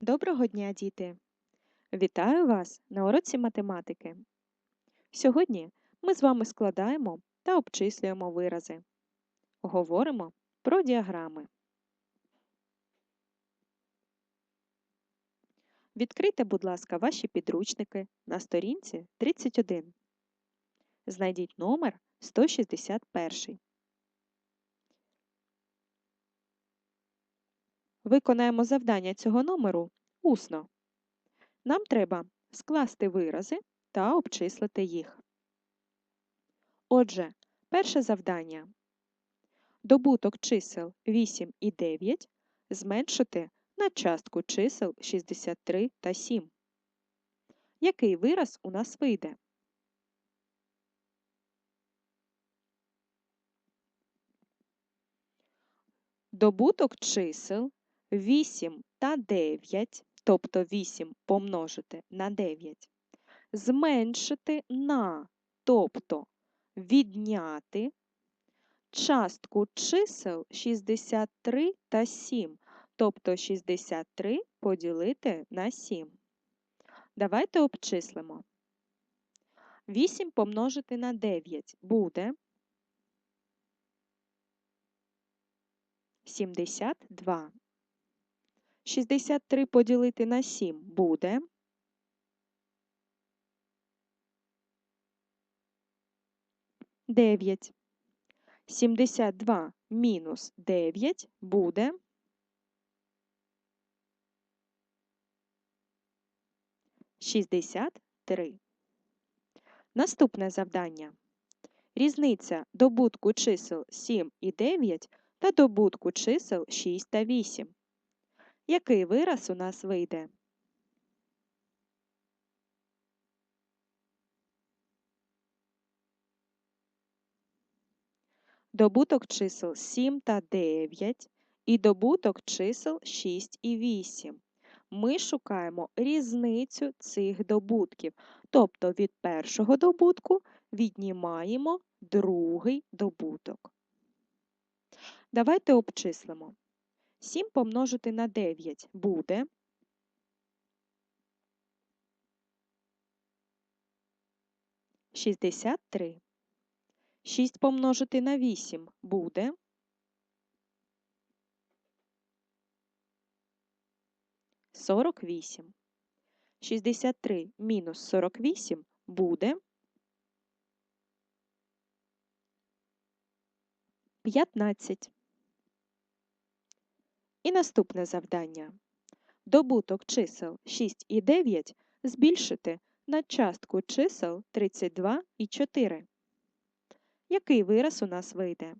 Доброго дня, діти! Вітаю вас на уроці математики. Сьогодні ми з вами складаємо та обчислюємо вирази. Говоримо про діаграми. Відкрийте, будь ласка, ваші підручники на сторінці 31. Знайдіть номер 161. Виконаємо завдання цього номеру усно. Нам треба скласти вирази та обчислити їх. Отже, перше завдання. Добуток чисел 8 і 9 зменшити на частку чисел 63 та 7. Який вираз у нас вийде? Добуток чисел 8 та 9, тобто 8 помножити на 9, зменшити на, тобто відняти частку чисел 63 та 7, тобто 63 поділити на 7. Давайте обчислимо. 8 помножити на 9 буде 72. 63 поділити на 7 буде. Дев'ять. 72 мінус 9 буде. Шістдесят три. Наступне завдання. Різниця добутку чисел 7 і 9 та добутку чисел 6 та 8. Який вираз у нас вийде? Добуток чисел 7 та 9 і добуток чисел 6 і 8. Ми шукаємо різницю цих добутків. Тобто від першого добутку віднімаємо другий добуток. Давайте обчислимо. 7 помножити на 9 буде. Шістдесят три. Шість помножити на вісім буде. Сорок вісім. Шістдесят три мінус сорок вісім буде. П'ятнадцять. І наступне завдання. Добуток чисел 6 і 9 збільшити на частку чисел 32 і 4. Який вираз у нас вийде?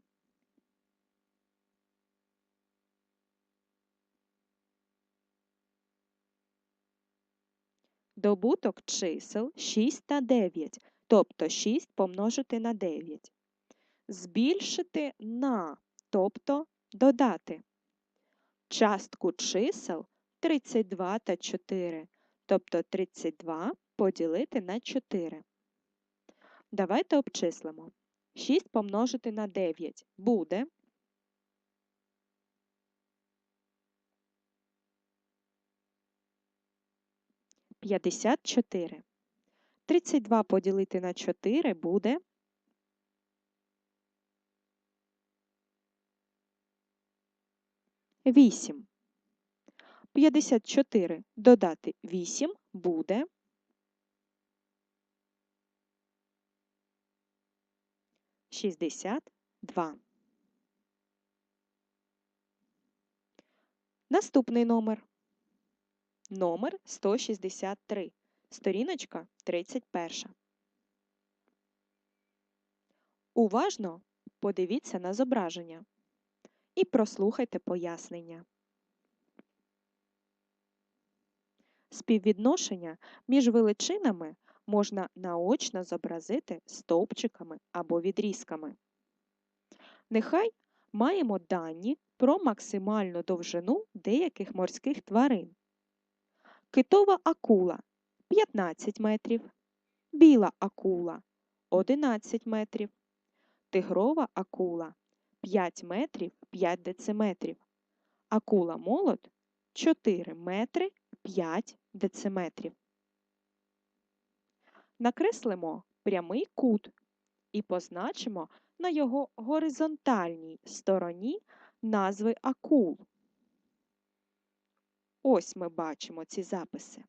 Добуток чисел 6 та 9, тобто 6 помножити на 9. Збільшити на, тобто додати частку чисел 32 та 4, тобто 32 поділити на 4. Давайте обчислимо. 6 помножити на 9 буде. П'ятдесят чотири. Тридцять два поділити на чотири буде. 8. 54 додати 8 буде. Шістдесят два. Наступний номер. Номер 163. Сторіночка 31. Уважно подивіться на зображення і прослухайте пояснення. Співвідношення між величинами можна наочно зобразити стовпчиками або відрізками. Нехай маємо дані про максимальну довжину деяких морських тварин. Китова акула 15 метрів, біла акула 11 метрів, тигрова акула 5 метрів 5 дециметрів. Акула молот 4 метри 5 дециметрів. Накреслимо прямий кут і позначимо на його горизонтальній стороні назви акул. Ось ми бачимо ці записи.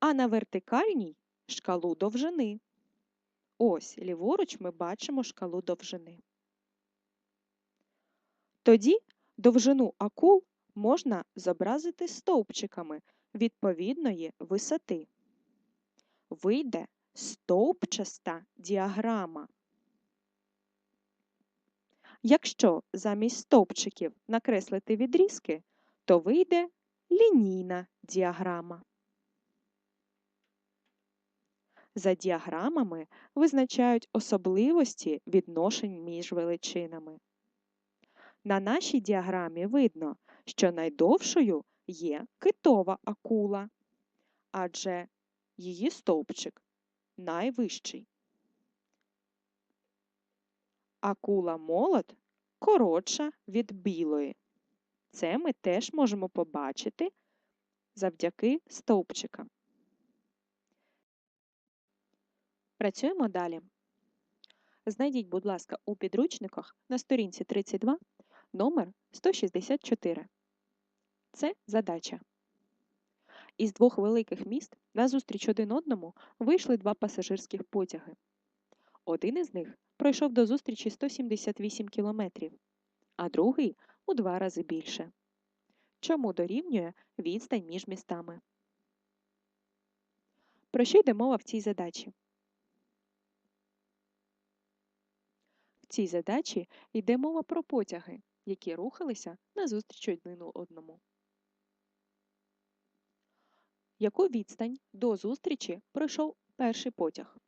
А на вертикальній шкалу довжини. Ось ліворуч ми бачимо шкалу довжини. Тоді довжину акул можна зобразити стовпчиками відповідної висоти. Вийде стовпчаста діаграма. Якщо замість стовпчиків накреслити відрізки, то вийде лінійна діаграма. За діаграмами визначають особливості відношень між величинами. На нашій діаграмі видно, що найдовшою є китова акула, адже її стовпчик найвищий. Акула молот коротша від білої. Це ми теж можемо побачити завдяки стовпчикам. Працюємо далі. Знайдіть, будь ласка, у підручниках на сторінці 32 номер 164. Це задача. Із двох великих міст назустріч один одному вийшли два пасажирських потяги. Один із них пройшов до зустрічі 178 кілометрів, а другий у два рази більше. Чому дорівнює відстань між містами? Про що йде мова в цій задачі? В цій задачі йде мова про потяги, які рухалися назустріч один одному. Яку відстань до зустрічі пройшов перший потяг?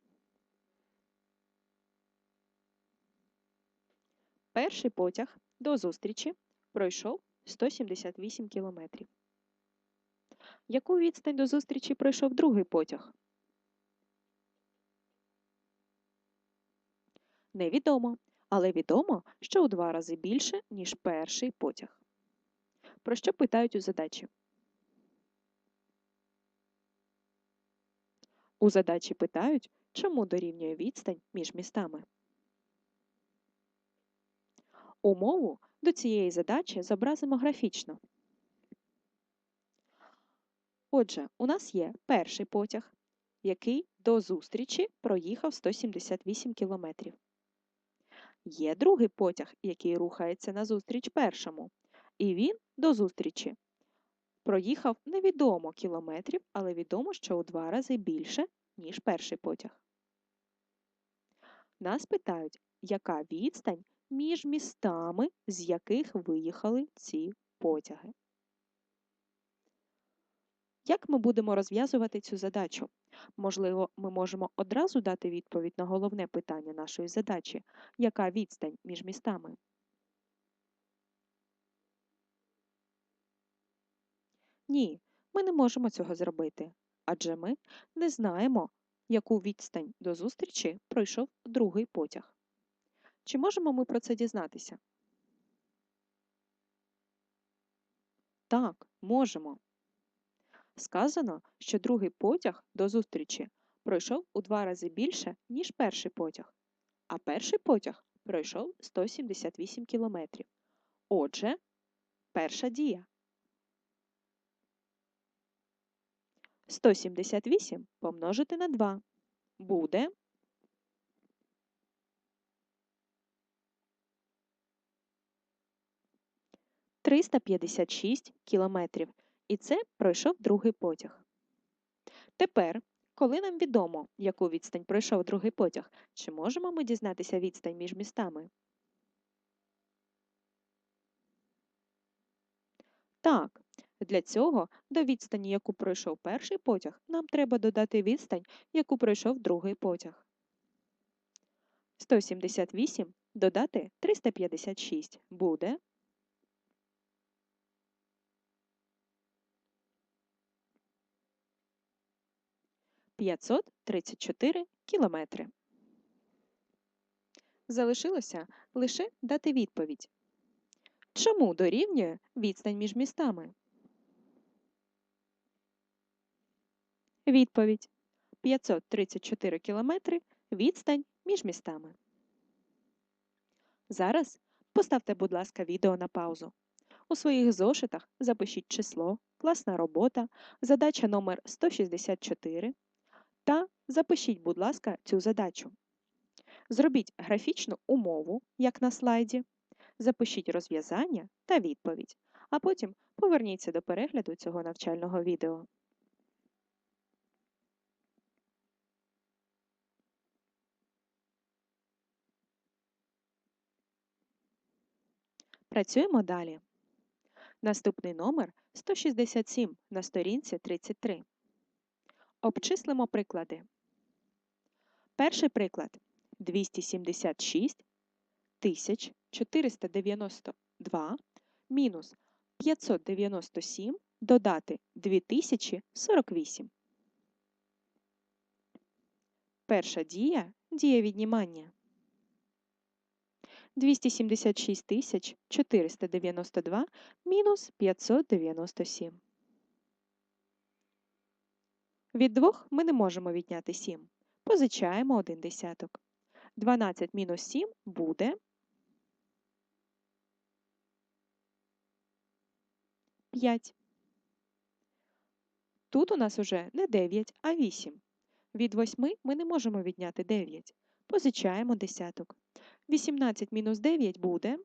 Перший потяг до зустрічі пройшов 178 кілометрів. Яку відстань до зустрічі пройшов другий потяг? Невідомо, але відомо, що у два рази більше, ніж перший потяг. Про що питають у задачі? У задачі питають, чому дорівнює відстань між містами. Умову до цієї задачі зобразимо графічно. Отже, у нас є перший потяг, який до зустрічі проїхав 178 км. Є другий потяг, який рухається назустріч першому, і він до зустрічі проїхав невідомо кілометрів, але відомо, що у два рази більше, ніж перший потяг. Нас питають, яка відстань між містами, з яких виїхали ці потяги. Як ми будемо розв'язувати цю задачу? Можливо, ми можемо одразу дати відповідь на головне питання нашої задачі яка відстань між містами? Ні, ми не можемо цього зробити, адже ми не знаємо, яку відстань до зустрічі пройшов другий потяг. Чи можемо ми про це дізнатися? Так, можемо. Сказано, що другий потяг до зустрічі пройшов у два рази більше, ніж перший потяг, а перший потяг пройшов 178 кілометрів. Отже, перша дія. 178 помножити на 2 буде 356 кілометрів. І це пройшов другий потяг. Тепер, коли нам відомо, яку відстань пройшов другий потяг, чи можемо ми дізнатися відстань між містами? Так, для цього до відстані, яку пройшов перший потяг, нам треба додати відстань, яку пройшов другий потяг. 178 додати 356 буде 534 кілометри. Залишилося лише дати відповідь. Чому дорівнює відстань між містами? Відповідь 534 кілометри відстань між містами. Зараз поставте, будь ласка, відео на паузу. У своїх зошитах запишіть число, класна робота, задача номер 164 та запишіть, будь ласка, цю задачу. Зробіть графічну умову, як на слайді, запишіть розв'язання та відповідь, а потім поверніться до перегляду цього навчального відео. Працюємо далі. Наступний номер 167 на сторінці 33. Обчислимо приклади. Перший приклад 276 тисяч 492 мінус 597 додати 2048. Перша дія дія віднімання. 276 тисяч 492 мінус 597. Від двох ми не можемо відняти 7. Позичаємо один десяток. 12 мінус 7 буде 5. Тут у нас уже не 9, а 8. Від 8 ми не можемо відняти 9. Позичаємо десяток. 18 мінус 9 буде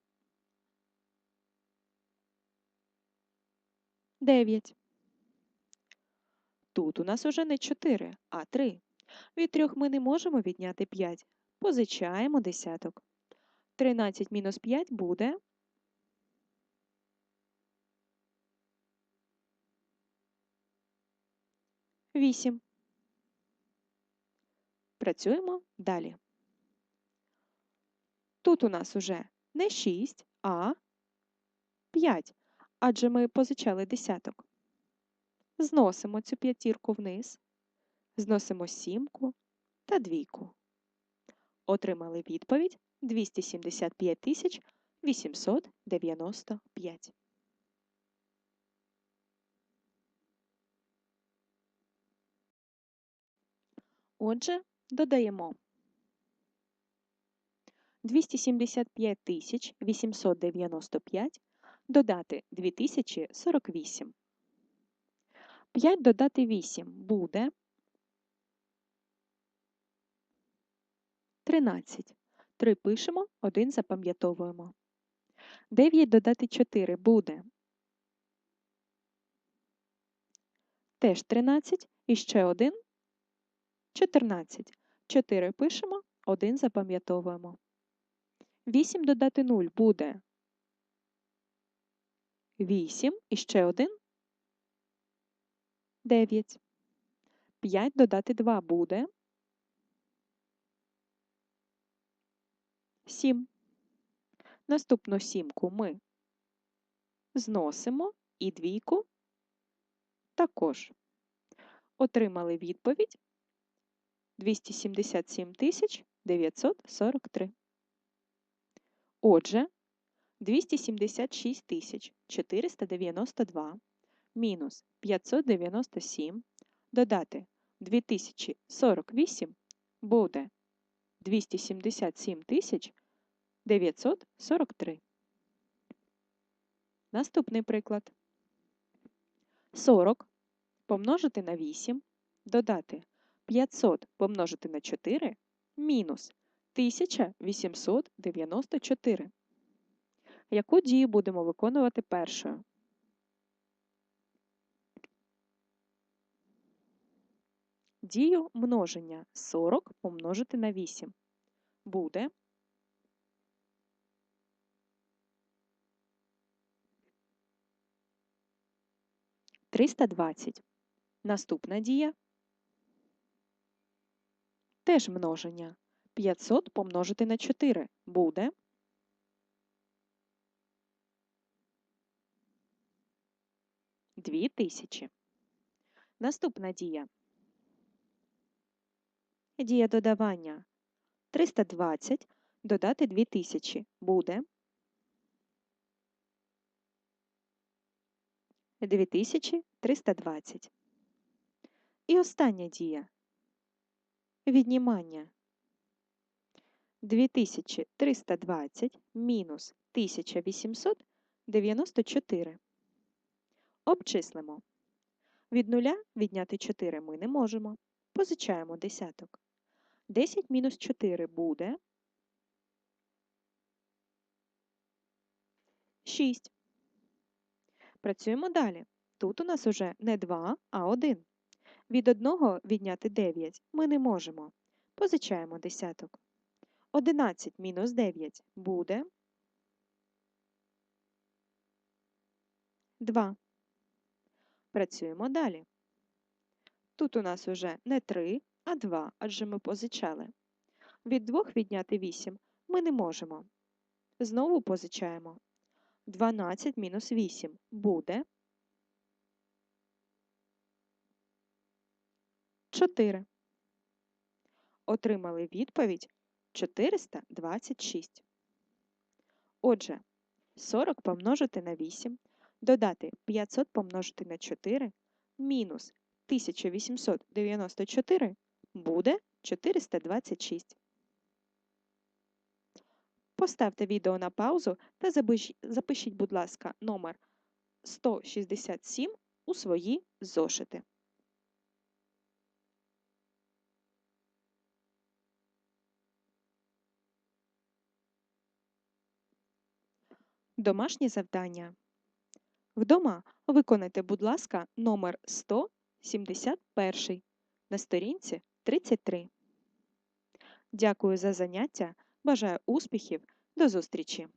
9. Тут у нас уже не 4, а 3. Від 3 ми не можемо відняти 5. Позичаємо десяток. 13 мінус 5 буде 8. Працюємо далі. Тут у нас уже не 6, а 5, адже ми позичали десяток. Зносимо цю п'ятірку вниз, зносимо сімку та двійку. Отримали відповідь 275 тисяч 895. Отже, додаємо 275 тисяч 895 додати 2048. 5 додати 8 буде 13. 3 пишемо, 1 запам'ятовуємо. 9 додати 4 буде теж 13 і ще 1 14. 4 пишемо, 1 запам'ятовуємо. 8 додати 0 буде 8 і ще 1 9. 5 додати 2 буде 7. Наступну сімку ми зносимо і двійку також. Отримали відповідь 277 тисяч 943. Отже, 276 тисяч 492 мінус 597 додати 2048 буде 277 943. Наступний приклад. 40 помножити на 8, додати 500 помножити на 4 мінус 1894. Яку дію будемо виконувати першою? Дію множення 40 помножити на 8 буде Триста двадцять. Наступна дія теж множення. 500 помножити на 4 буде Дві тисячі. Наступна дія. Дія додавання 320 додати 2000 буде 2320. І остання дія. Віднімання. 2320 мінус 1894. Обчислимо. Від нуля відняти 4 ми не можемо. Позичаємо десяток. 10 мінус 4 буде 6. Працюємо далі. Тут у нас уже не 2, а 1. Від 1 відняти 9 ми не можемо. Позичаємо десяток. 11 мінус 9 буде 2. Працюємо далі. Тут у нас уже не 3, а 2, адже ми позичали. Від 2 відняти 8 ми не можемо. Знову позичаємо. 12 мінус 8 буде 4. Отримали відповідь 426. Отже, 40 помножити на 8, додати 500 помножити на 4, мінус 1894 буде 426. Поставте відео на паузу та запишіть, будь ласка, номер 167 у свої зошити. Домашнє завдання. Вдома виконайте, будь ласка, номер 171 на сторінці 33. Дякую за заняття. Бажаю успіхів. До зустрічі!